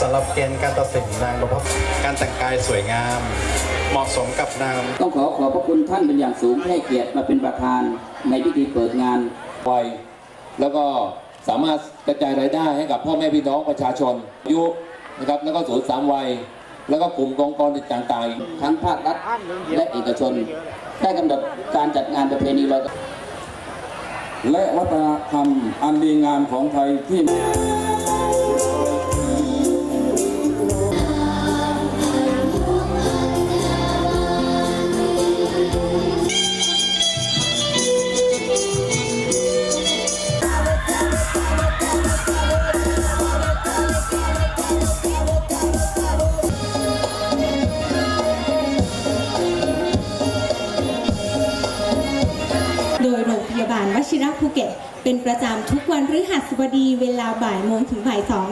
สำหรับเกณฑ์การตัดสินนางนพการแต่งกายสวยงาม เหมาะสมกับนางต้องขอขอบพระคุณท่านเป็นอย่างสูงที่ให้เกียรติมาเป็นประธานในพิธีเปิดงานวัยแล้วก็สามารถกระจายรายได้ให้กับพ่อแม่พี่น้องประชาชนอายุนะครับแล้วก็ศูนย์สามวัย แล้วก็กลุ่มกองกรต่างๆ ทั้งภาครัฐและเอกชน ได้กำหนดการจัดงานประเพณีลอยกระทงและวัฒนธรรมอันดีงามของไทยที่ ระภูเก็ต เป็นประจำทุกวันพฤหัสบดีเวลาบ่ายโมงถึงบ่ายสอง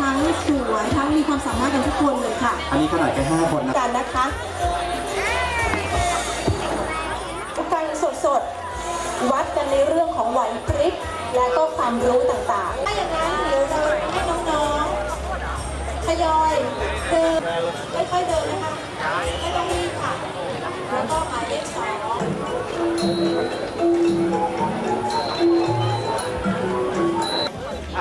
ทั้งสวยทั้งมีความสามารถกันทุกคนเลยค่ะ อันนี้ขนาดแค่5คนนะกันนะคะการสดสดๆ วัดกันในเรื่องของไหวพริบและก็ความรู้ต่างๆ ถ้าอย่างนั้นเดี๋ยวจะให้น้องๆทยอยเดินค่อยๆเดินนะคะ ไม่ต้องรีบค่ะ แล้วก็หมายเลขสอง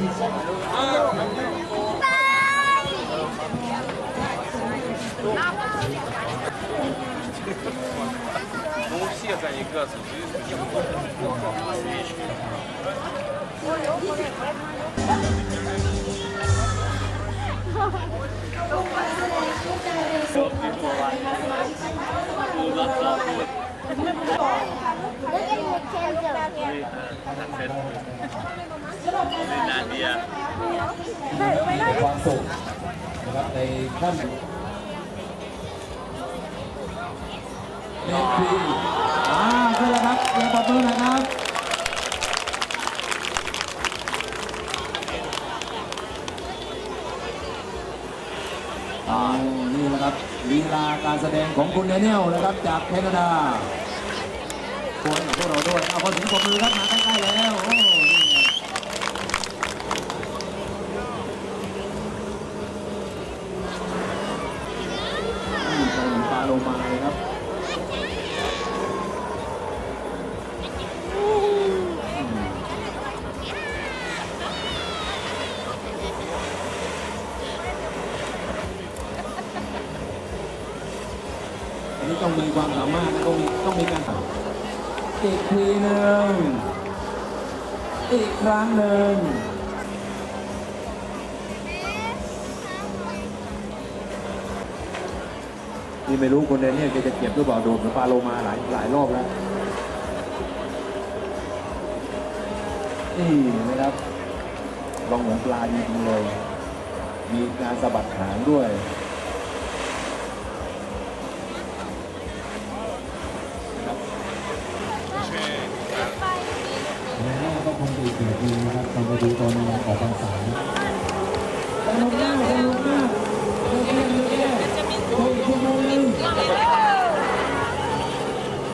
Ну, у всех они газы Thank you. มสุขนะครับในขั้นเอ็นพีอ่าใช่แล้วครับเรียนปรบมือหนะครับอ่า นะครับลีลาการแสดงของคุณเดนิเอลนะครับจากแคนาดาควยกับพวกเราด้วยเอาพอถึงปรบมือครับมาใกล้ๆแล้วโอ้นี่ไงอืมใส่ปลาโลมาเลยครับ นี้ต้องมีความสามารถต้องมีต้องมีการอีกทีหนึ่งอีกครั้งหนึ่งนี่ไม่รู้คนเดนเนี่ยจะเจ็บหรือเปล่าโดนเหมือนปลาโลมาหลายหลายรอบแล้วนี่นะครับลองเหมือนปลาจริงๆเลย มีการสะบัดหางด้วย แล้